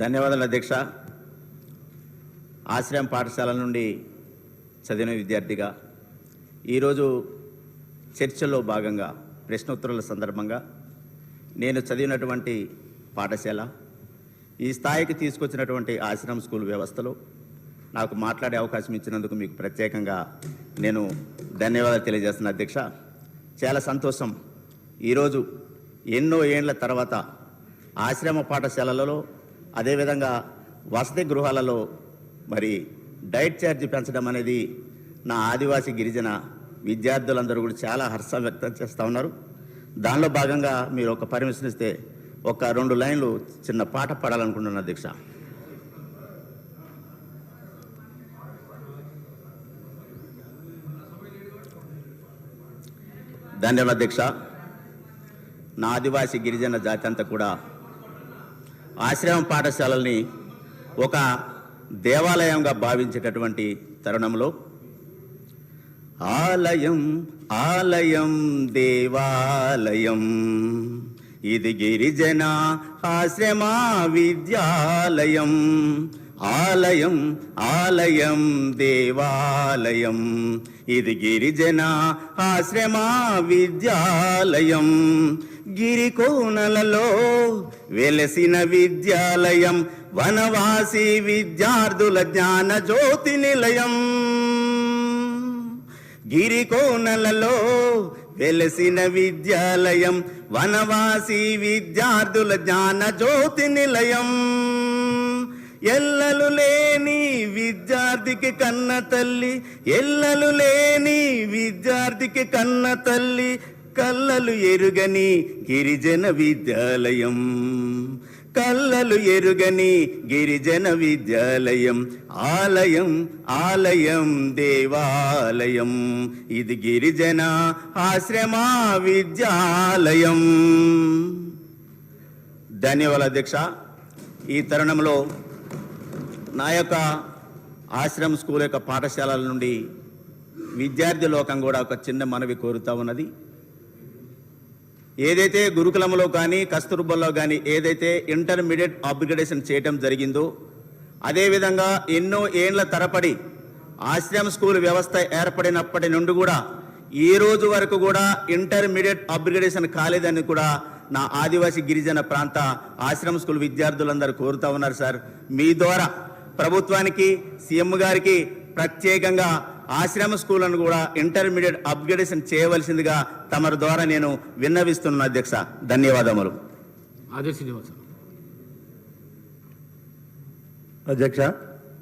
ధన్యవాదాలు అధ్యక్ష. ఆశ్రయం పాఠశాల నుండి చదివిన విద్యార్థిగా ఈరోజు చర్చలో భాగంగా ప్రశ్నోత్తరాల సందర్భంగా నేను చదివినటువంటి పాఠశాల ఈ స్థాయికి తీసుకొచ్చినటువంటి ఆశ్రమ స్కూల్ వ్యవస్థలో నాకు మాట్లాడే అవకాశం ఇచ్చినందుకు మీకు ప్రత్యేకంగా నేను ధన్యవాదాలు తెలియజేస్తున్నా అధ్యక్ష. చాలా సంతోషం. ఈరోజు ఎన్నో ఏండ్ల తర్వాత ఆశ్రమ పాఠశాలలలో అదేవిధంగా వసతి గృహాలలో మరి డైట్ ఛార్జ్ పెంచడం అనేది నా ఆదివాసీ గిరిజన విద్యార్థులందరూ కూడా చాలా హర్షం వ్యక్తం చేస్తూ ఉన్నారు. దానిలో భాగంగా మీరు ఒక పర్మిషన్ ఇస్తే ఒక రెండు లైన్లు చిన్న పాట పాడాలనుకుంటున్నాను దీక్ష. ధన్యవాద దీక్ష. నా ఆదివాసీ గిరిజన జాతి అంతా కూడా ఆశ్రమ పాఠశాలల్ని ఒక దేవాలయంగా భావించేటటువంటి తరుణంలో ఆలయం ఆలయం దేవాలయం. ఇది గిరిజన ఆశ్రమ విద్యాలయం. ఆలయం ఆలయం దేవాలయం. ఇది గిరిజన ఆశ్రమ విద్యాలయం. గిరికోనలలో వెలసిన విద్యాలయం వనవాసి విద్యార్థుల జ్ఞాన జ్యోతి నిలయం. గిరికోనలలో వెలసిన విద్యాలయం వనవాసి విద్యార్థుల జ్ఞాన జ్యోతి నిలయం. ఎల్లలు లేని విద్యార్థికి కన్న తల్లి ఎల్లలు లేని విద్యార్థికి కన్న తల్లి కల్లలు ఎరుగని గిరిజన విద్యాలయం. కల్లలు ఎరుగని గిరిజన విద్యాలయం. ఆలయం ఆలయం దేవాలయం. ఇది గిరిజన ఆశ్రమ విద్యాలయం. ధన్యవాదాలు అధ్యక్ష. ఈ తరుణంలో నా యొక్క ఆశ్రమ స్కూల్ యొక్క పాఠశాలల నుండి విద్యార్థి లోకం కూడా ఒక చిన్న మనవి కోరుతా ఉన్నది. ఏదైతే గురుకులంలో కానీ కస్తూర్బల్లో కానీ ఏదైతే ఇంటర్మీడియట్ అప్గ్రేడేషన్ చేయటం జరిగిందో అదేవిధంగా ఎన్నో ఏండ్ల తరపడి ఆశ్రమ స్కూల్ వ్యవస్థ ఏర్పడినప్పటి నుండి కూడా ఈ రోజు వరకు కూడా ఇంటర్మీడియట్ అప్గ్రేడేషన్ కాలేదని కూడా నా ఆదివాసీ గిరిజన ప్రాంత ఆశ్రమ స్కూల్ విద్యార్థులందరూ కోరుతా ఉన్నారు సార్. మీ ద్వారా ప్రభుత్వానికి సీఎం గారికి ప్రత్యేకంగా ఆశ్రమ స్కూళ్ళను కూడా ఇంటర్మీడియట్ అప్గ్రేడేషన్ చేయవలసిందిగా తమరి ద్వారా నేను విన్నవిస్తున్నాను అధ్యక్ష. ధన్యవాదములు. అధ్యక్ష